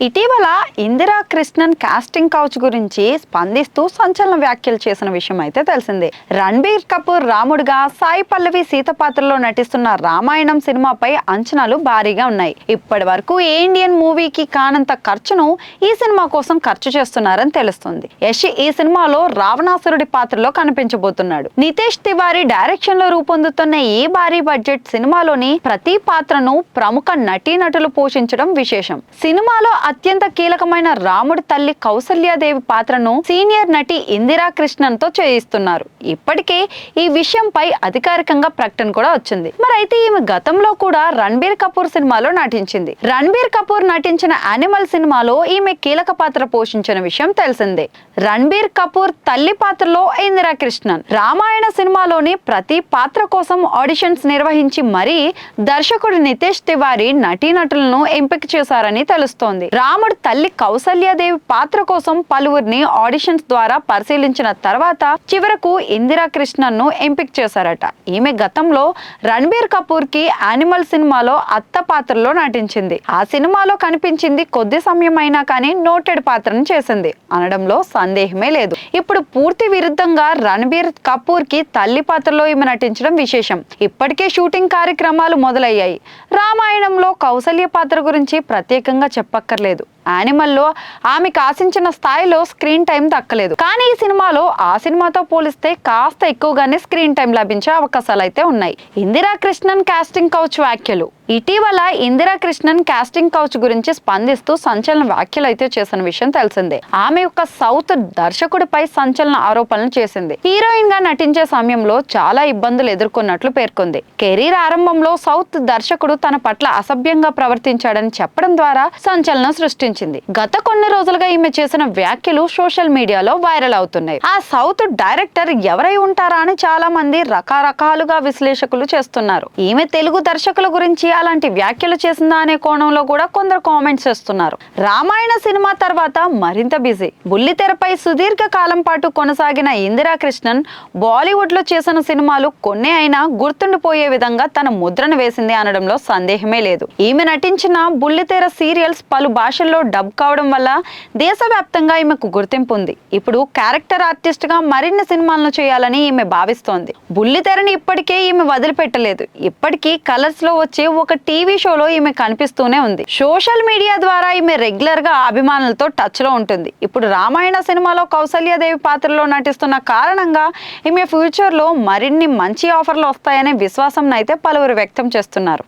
ఇటీవల Indira Krishnan casting couch గురించి స్పందిస్తూ సంచలన వ్యాఖ్యలు చేసిన విషయం అయితే తెలిసిందే. రణబీర్ కపూర్ రాముడుగా సాయి పల్లవి సీత పాత్రలో నటిస్తున్న రామాయణం సినిమాపై అంచనాలు భారీగా ఉన్నాయి. ఇప్పటి వరకు ఏ ఇండియన్ మూవీకి కానంత ఖర్చును ఈ సినిమా కోసం ఖర్చు చేస్తున్నారని తెలుస్తుంది. యష్ ఈ సినిమాలో రావణాసురుడి పాత్రలో కనిపించబోతున్నాడు. నితేష్ తివారీ డైరెక్షన్లో రూపొందుతున్న ఈ భారీ బడ్జెట్ సినిమాలోని ప్రతి పాత్రను ప్రముఖ నటీనటులు పోషించడం విశేషం. సినిమాలో అత్యంత కీలకమైన రాముడి తల్లి కౌసల్యాదేవి పాత్రను సీనియర్ నటి ఇందిరా కృష్ణన్తో చేయిస్తున్నారు. ఇప్పటికే ఈ విషయంపై అధికారికంగా ప్రకటన కూడా వచ్చింది. మరి అయితే ఈమె గతంలో కూడా రణబీర్ కపూర్ సినిమాలో నటించింది. రణబీర్ కపూర్ నటించిన యానిమల్ సినిమాలో ఈమె కీలక పాత్ర పోషించిన విషయం తెలిసిందే. రణబీర్ కపూర్ తల్లి పాత్రలో ఇందిరా కృష్ణన్ రామాయణ సినిమాలోని ప్రతి పాత్ర కోసం ఆడిషన్స్ నిర్వహించి మరీ దర్శకుడు నితేష్ తివారీ నటీనటులను ఎంపిక చేశారని తెలుస్తోంది. రాముడు తల్లి కౌసల్యాదేవి పాత్ర కోసం పలువురిని ఆడిషన్స్ ద్వారా పరిశీలించిన తర్వాత చివరకు ఇందిరా కృష్ణన్ను ఎంపిక చేశారట. ఈమె గతంలో రణబీర్ కపూర్కి యానిమల్ సినిమాలో అత్త పాత్రలో నటించింది. ఆ సినిమాలో కనిపించింది కొద్ది సమయం అయినా కానీ నోటెడ్ పాత్రను చేసింది. అనడంలో సందేహమే లేదు. ఇప్పుడు పూర్తి విరుద్ధంగా రణబీర్ కపూర్కి తల్లి పాత్రలో ఈమె నటించడం విశేషం. ఇప్పటికే షూటింగ్ కార్యక్రమాలు మొదలయ్యాయి. రామాయణంలో కౌసల్య పాత్ర గురించి ప్రత్యేకంగా చెప్పక్కర్లేదు. లేదు యానిమల్లో ఆమెకు ఆశించిన స్థాయిలో స్క్రీన్ టైం దక్కలేదు. కానీ ఈ సినిమాలో ఆ సినిమాతో పోలిస్తే కాస్త ఎక్కువగానే స్క్రీన్ టైం లభించే అవకాశాలు అయితే ఉన్నాయి. ఇందిరా కృష్ణన్ కాస్టింగ్ కౌచ్ వ్యాఖ్యలు. ఇటీవల ఇందిరా కృష్ణన్ కాస్టింగ్ కౌచ్ గురించి స్పందిస్తూ సంచలన వ్యాఖ్యలు అయితే చేసిన విషయం తెలిసిందే. ఆమె యొక్క సౌత్ దర్శకుడిపై సంచలన ఆరోపణలు చేసింది. హీరోయిన్గా నటించే సమయంలో చాలా ఇబ్బందులు ఎదుర్కొన్నట్లు పేర్కొంది. కెరీర్ ఆరంభంలో సౌత్ దర్శకుడు తన పట్ల అసభ్యంగా ప్రవర్తించాడని చెప్పడం ద్వారా సంచలనం సృష్టించింది గత కొన్ని రోజులుగా ఈమె చేసిన వ్యాఖ్యలు సోషల్ మీడియాలో వైరల్ అవుతున్నాయి. ఆ సౌత్ డైరెక్టర్ ఎవరై ఉంటారా అని చాలా మంది రకరకాలుగా విశ్లేషకులు చేస్తున్నారు. ఈమె తెలుగు దర్శకుల గురించి అలాంటి వ్యాఖ్యలు చేసిందా అనే కోణంలో కూడా కొందరు కామెంట్స్ చేస్తున్నారు. రామాయణ సినిమా తర్వాత మరింత బిజీ. బుల్లితెరపై సుదీర్ఘ కాలం పాటు కొనసాగిన ఇందిరా కృష్ణన్ బాలీవుడ్లో చేసిన సినిమాలు కొన్ని అయినా గుర్తుండిపోయే విధంగా తన ముద్రను వేసింది అనడంలో సందేహమే లేదు. ఈమె నటించిన బుల్లితెర సీరియల్స్ పలు భాషల్లో డబ్ కావడం వల్ల దేశవ్యాప్తంగా ఈమెకు గుర్తింపు ఉంది ఇప్పుడు క్యారెక్టర్ ఆర్టిస్ట్గా మరిన్ని సినిమాలను చేయాలని ఈమె భావిస్తోంది. బుల్లితెరని ఇప్పటికే ఈమె వదిలిపెట్టలేదు. ఇప్పటికీ కలర్స్లో వచ్చే ఒక టీవీ షోలో ఈమె కనిపిస్తూనే ఉంది. సోషల్ మీడియా ద్వారా ఈమె రెగ్యులర్గా అభిమానులతో టచ్లో ఉంటుంది. ఇప్పుడు రామాయణ సినిమాలో కౌసల్యాదేవి పాత్రలో నటిస్తున్న కారణంగా ఈమె ఫ్యూచర్లో మరిన్ని మంచి ఆఫర్లు వస్తాయనే విశ్వాసం అయితే పలువురు వ్యక్తం చేస్తున్నారు.